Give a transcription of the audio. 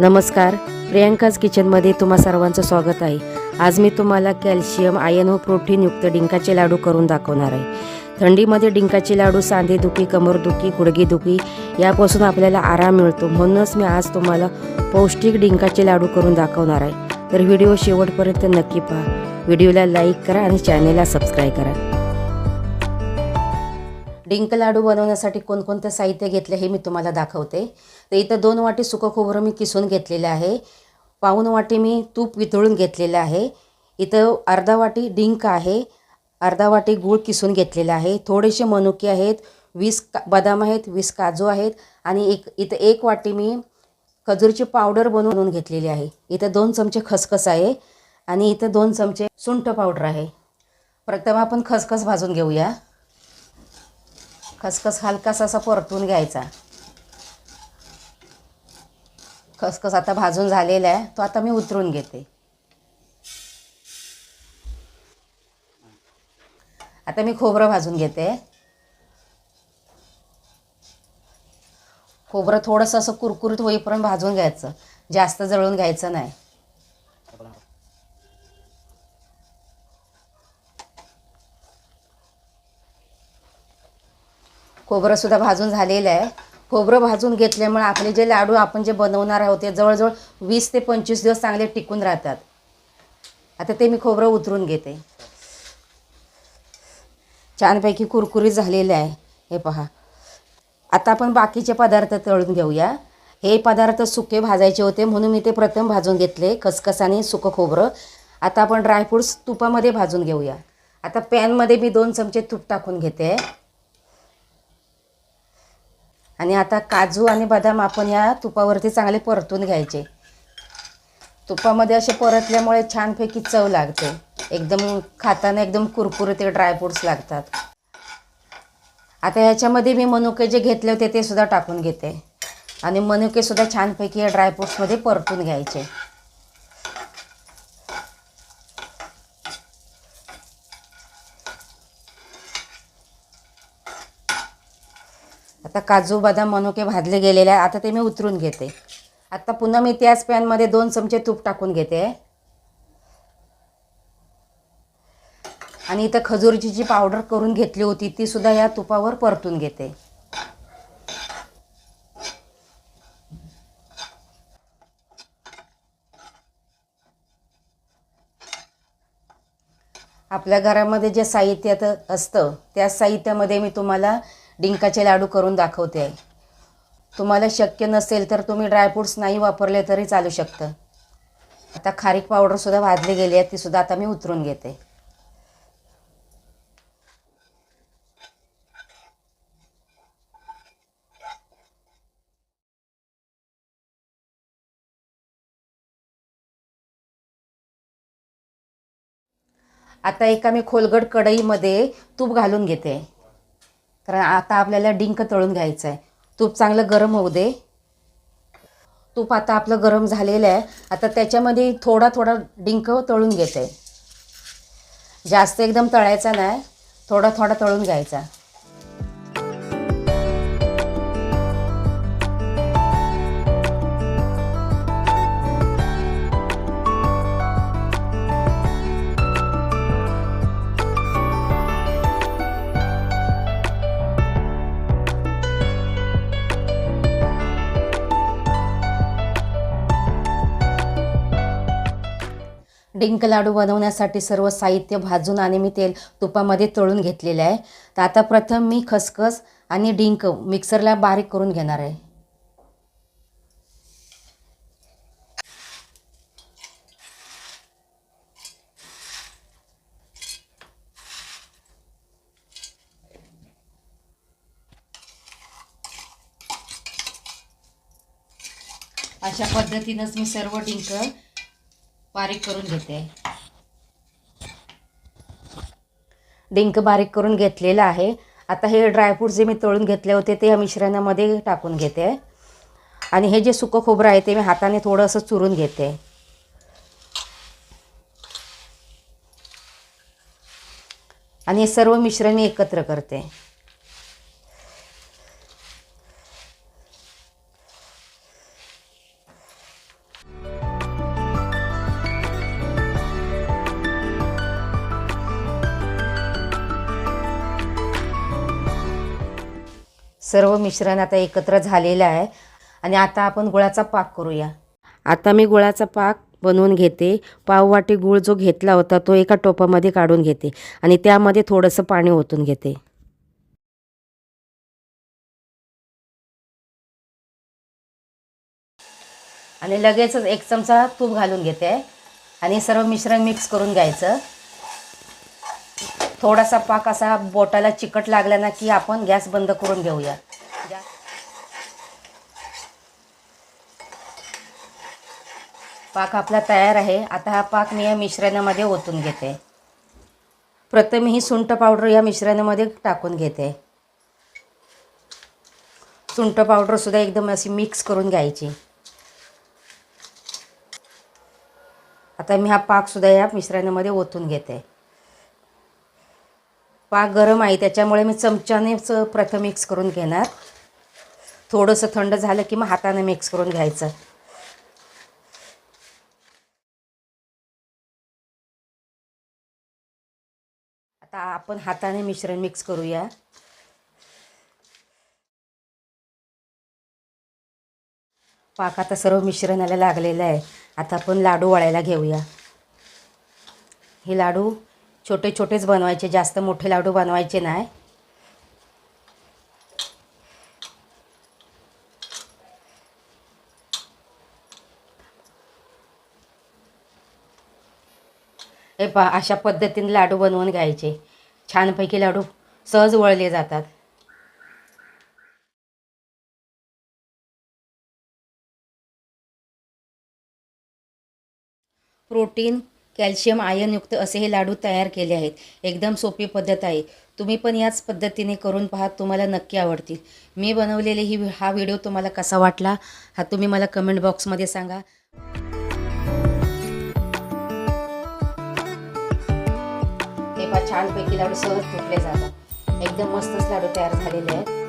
नमस्कार प्रियांकाज किचनमध्ये तुम्हा सर्वांचं स्वागत आहे. आज मी तुम्हाला कॅल्शियम आयन व प्रोटीनयुक्त डिंकाचे लाडू करून दाखवणार आहे. थंडीमध्ये डिंकाचे लाडू सांधेदुखी कमरदुखी गुडघेदुखी यापासून आपल्याला आराम मिळतो. म्हणूनच मी आज तुम्हाला पौष्टिक डिंकाचे लाडू करून दाखवणार आहे. तर व्हिडिओ शेवटपर्यंत नक्की पहा. व्हिडिओला लाईक करा आणि चॅनेलला सबस्क्राईब करा. डिंक लाडू बनवण्यासाठी कोणकोणतं साहित्य घेतलं हे मी तुम्हाला दाखवते. तर इथं दोन वाटी सुकं खोबरं मी किसून घेतलेलं आहे. पाऊन वाटी मी तूप वितळून घेतलेलं आहे. इथं अर्धा वाटी डिंक आहे. अर्धा वाटी गूळ किसून घेतलेला आहे. थोडेसे मनुके आहेत. वीस का बदाम आहेत वीस काजू आहेत. आणि एक इथं एक वाटी मी खजूरची पावडर बनवून घेतलेली आहे. इथं दोन चमचे खसखस आहे. आणि इथं दोन चमचे सुंठ पावडर आहे. प्रथम आपण खसखस भाजून घेऊया. खसखस हलकासा असा परतून घ्यायचा. खसखस आता भाजून झालेला आहे तो आता मी उतरून घेते. आता मी खोबरं भाजून घेते. खोबरं थोडंसं असं कुरकुरीत होईपर्यंत भाजून घ्यायचं. जास्त जळून घ्यायचं नाही. खोबरंसुद्धा भाजून झालेलं आहे. खोबरं भाजून घेतल्यामुळे आपले जे लाडू आपण जे बनवणार आहोत ते जवळजवळ वीस ते पंचवीस दिवस चांगले टिकून राहतात. आता ते मी खोबरं उतरून घेते. छानपैकी कुरकुरीत झालेलं आहे. हे पहा. आता आपण बाकीचे पदार्थ तळून घेऊया. हे पदार्थ सुके भाजायचे होते म्हणून मी ते प्रथम भाजून घेतले. खसखसाने सुकं खोबरं. आता आपण ड्रायफ्रूट्स तुपामध्ये भाजून घेऊया. आता पॅनमध्ये मी दोन चमचे तूप टाकून घेते. आणि आता काजू आणि बदाम आपण या तुपावरती चांगले परतून घ्यायचे. तुपामध्ये असे परतल्यामुळे छानपैकी चव लागते. एकदम खाताना एकदम कुरकुरते ड्रायफ्रूट्स लागतात. आता ह्याच्यामध्ये मी मनुके जे घेतले होते ते सुद्धा टाकून घेते. आणि मनुकेसुद्धा छानपैकी या ड्रायफ्रूट्समध्ये परतून घ्यायचे. आता काजू बदाम मनुके भाजले गेलेले आहे आता ते मी उतरून घेते. आता पुन्हा मी त्याच पॅनमध्ये दोन चमचे तूप टाकून घेते. आणि इथं खजूरची जी पावडर करून घेतली होती ती सुद्धा या तुपावर परतून घेते. आपल्या घरामध्ये जे साहित्य असतं त्या साहित्यामध्ये मी तुम्हाला डिंकाचे लाडू करून दाखवते आहे तुम्हाला शक्य नसेल तर तुम्ही ड्रायफ्रूट्स नाही वापरले तरी चालू शकतं. आता खारीक पावडरसुद्धा भाजली गेली आहे तीसुद्धा आता मी उतरून घेते. आता एका मी खोलगट कढईमध्ये तूप घालून घेते. कारण आता आपल्याला डिंक तळून घ्यायचं आहे तूप चांगलं गरम होऊ दे. तूप आता आपलं गरम झालेलं आहे. आता त्याच्यामध्ये थोडा थोडा डिंक तळून घेते. जास्त एकदम तळायचा नाही. थोडा थोडा तळून घ्यायचा. डिंक लाडू बनवण्यासाठी सर्व साहित्य भाजून आणि मी तेल तुपामध्ये तळून घेतलेले आहे. तर आता प्रथम मी खसखस आणि डिंक मिक्सरला बारीक करून घेणार आहे. अशा पद्धतीनंच मी सर्व डिंक बारीक करून घेते. डिंक बारीक करून घेतलेलं आहे. आता हे ड्रायफ्रूट जे मी तळून घेतले होते ते या मिश्रणामध्ये टाकून घेते. आणि हे जे सुकं खोबरं आहे ते मी हाताने थोडंसं चुरून घेते. आणि हे सर्व मिश्रण मी एकत्र करते. सर्व मिश्रण आता एकत्र झालेलं आहे. आणि आता आपण गुळाचा पाक करूया. आता मी गुळाचा पाक बनवून घेते. पाववाटी गुळ जो घेतला होता तो एका टोपामध्ये काढून घेते. आणि त्यामध्ये थोडंसं पाणी ओतून घेते. आणि लगेचच एक चमचा तूप घालून घेते. आणि सर्व मिश्रण मिक्स करून घ्यायचं. थोडासा पाक असा बोटाला चिकट लागला ना की आपण गॅस बंद करून घेऊया. पाक आपला तयार आहे. आता हा पाक मी या मिश्रणामध्ये ओतून घेते. प्रथम ही सुंठ पावडर या मिश्रणामध्ये टाकून घेते. सुंठ पावडरसुद्धा एकदम अशी मिक्स करून घ्यायची. आता मी हा पाकसुद्धा या मिश्रणामध्ये ओतून घेते. पाक गरम आहे त्याच्यामुळे मी चमच्यानेच प्रथम मिक्स करून घेणार. थोडंसं थंड झालं की मग हाताने मिक्स करून घ्यायचं. आता आपण हाताने मिश्रण मिक्स करूया. पाक आता सर्व मिश्रणाला लागलेलं आहे. आता आपण लाडू वळायला घेऊया. हे लाडू छोटे छोटेच बनवायचे जास्त मोठे लाडू बनवायचे नाही. हे पहा अशा पद्धतीने लाडू बनवून घ्यायचे. छानपैकी लाडू सहज वळले जातात. प्रोटीन कॅल्शियम आयनयुक्त असे हे लाडू तयार केले आहेत. एकदम सोपी पद्धत आहे. तुम्ही पण याच पद्धतीने करून पहा तुम्हाला नक्की आवडतील. मी बनवलेले ही हा व्हिडिओ तुम्हाला कसा वाटला हा तुम्ही मला कमेंट बॉक्समध्ये सांगा. हे पहा छानपैकी लाडू सहज तुटले जातात. एकदम मस्तच लाडू तयार झालेले आहेत.